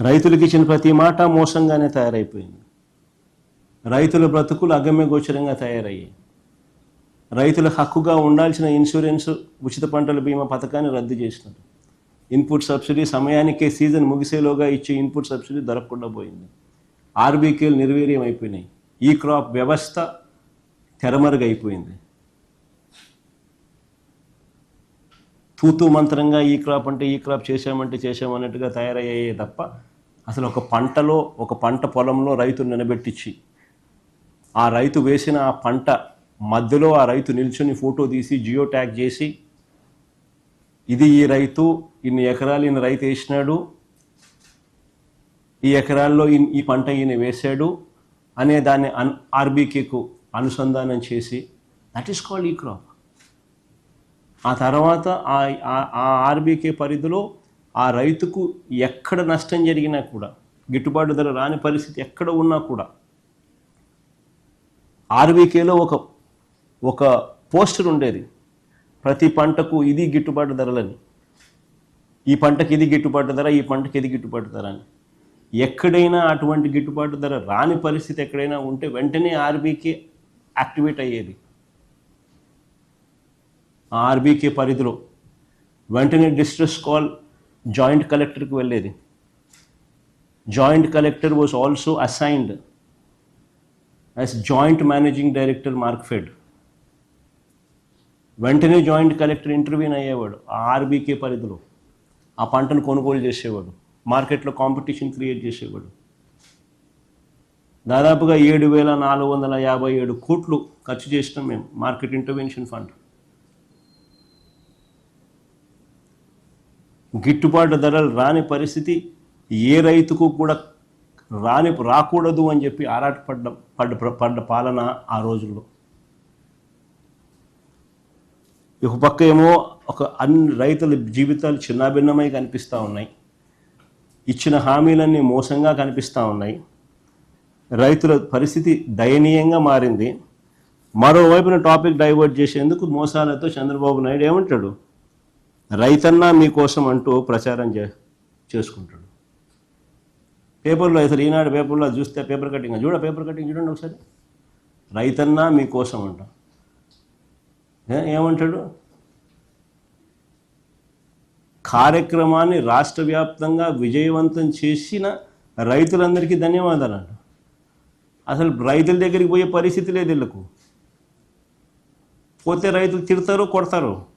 రైతులకు ఇచ్చిన ప్రతి మాట మోసంగానే తయారైపోయింది. రైతుల బ్రతుకులు అగమ్య గోచరంగా తయారయ్యాయి. రైతులకు హక్కుగా ఉండాల్సిన ఇన్సూరెన్స్ ఉచిత పంటల బీమా పథకాన్ని రద్దు చేసినారు. ఇన్పుట్ సబ్సిడీ సమయానికే సీజన్ ముగిసేలోగా ఇచ్చే ఇన్పుట్ సబ్సిడీ దొరకకుండా పోయింది. ఆర్బీకేలు నిర్వీర్యం అయిపోయినాయి ఈ క్రాప్ వ్యవస్థ తెరమరుగైపోయింది. తూతూ మంత్రంగా ఈ క్రాప్ అంటే ఈ క్రాప్ చేసామంటే చేశామన్నట్టుగా తయారయ్యాయే తప్ప అసలు ఒక పంటలో ఒక పంట పొలంలో రైతు నిలబెట్టించి ఆ రైతు వేసిన ఆ పంట మధ్యలో ఆ రైతు నిల్చుని ఫోటో తీసి జియో ట్యాగ్ చేసి ఇది ఈ రైతు ఇన్ని ఎకరాలు ఈయన రైతు వేసినాడు ఈ ఎకరాల్లో ఈ పంట ఈయన వేశాడు అనే దాన్ని అన్ ఆర్బీకేకు అనుసంధానం చేసి that is called E crop ఆ తర్వాత ఆ ఆ- ఆర్బీకే పరిధిలో ఆ రైతుకు ఎక్కడ నష్టం జరిగినా కూడా గిట్టుబాటు ధర రాని పరిస్థితి ఎక్కడ ఉన్నా కూడా ఆర్బీకేలో ఒక ఒక పోస్టర్ ఉండేది. ప్రతి పంటకు ఇది గిట్టుబాటు ధరలని. ఈ పంటకి ఇది గిట్టుబాటు ధర ఈ పంటకి ఇది గిట్టుబాటు ధర అని. ఎక్కడైనా అటువంటి గిట్టుబాటు ధర రాని పరిస్థితి ఎక్కడైనా ఉంటే వెంటనే ఆర్బీకే యాక్టివేట్ అయ్యేది. ఆర్బీకే పరిధిలో వెంటనే డిస్ట్రెస్ కాల్ జాయింట్ కలెక్టర్కి వెళ్ళేది. Joint collector was also assigned as joint managing director Markfed వెంటనే జాయింట్ కలెక్టర్ ఇంటర్వ్యూన్ అయ్యేవాడు ఆ ఆర్బీకే పరిధిలో. ఆ పంటను కొనుగోలు చేసేవాడు. మార్కెట్లో కాంపిటీషన్ క్రియేట్ చేసేవాడు. దాదాపుగా ఏడు వేల నాలుగు వందల యాభై ఏడు కోట్లు ఖర్చు చేసినాం మేము. మార్కెట్ ఇంటర్వెన్షన్ ఫండ్ గిట్టుబాటు ధరలు రాని పరిస్థితి ఏ రైతుకు కూడా రాని రాకూడదు అని చెప్పి ఆరాటపడ్డ పడ్డ పడ్డ పాలన ఆ రోజుల్లో. ఒక పక్క ఏమో ఒక అన్ని రైతుల జీవితాలు చిన్నాభిన్నమై కనిపిస్తూ ఉన్నాయి. ఇచ్చిన హామీలన్నీ మోసంగా కనిపిస్తూ ఉన్నాయి. రైతుల పరిస్థితి దయనీయంగా మారింది. మరోవైపున టాపిక్ డైవర్ట్ చేసేందుకు మోసాలతో చంద్రబాబు నాయుడు ఏమంటాడు? రైతన్నా మీకోసం అంటూ ప్రచారం చే చేసుకుంటాడు. పేపర్లో అసలు ఈనాడు పేపర్లో చూస్తే పేపర్ కటింగ్ చూడ పేపర్ కటింగ్ చూడండి ఒకసారి. రైతన్నా మీకోసం అంట. ఏమంటాడు? కార్యక్రమాన్ని రాష్ట్ర వ్యాప్తంగా విజయవంతం చేసిన రైతులందరికీ ధన్యవాదాలు అంట. అసలు రైతుల దగ్గరికి పోయే పరిస్థితి లేదు వీళ్ళకు. పోతే రైతులు తిడతారు కొడతారు.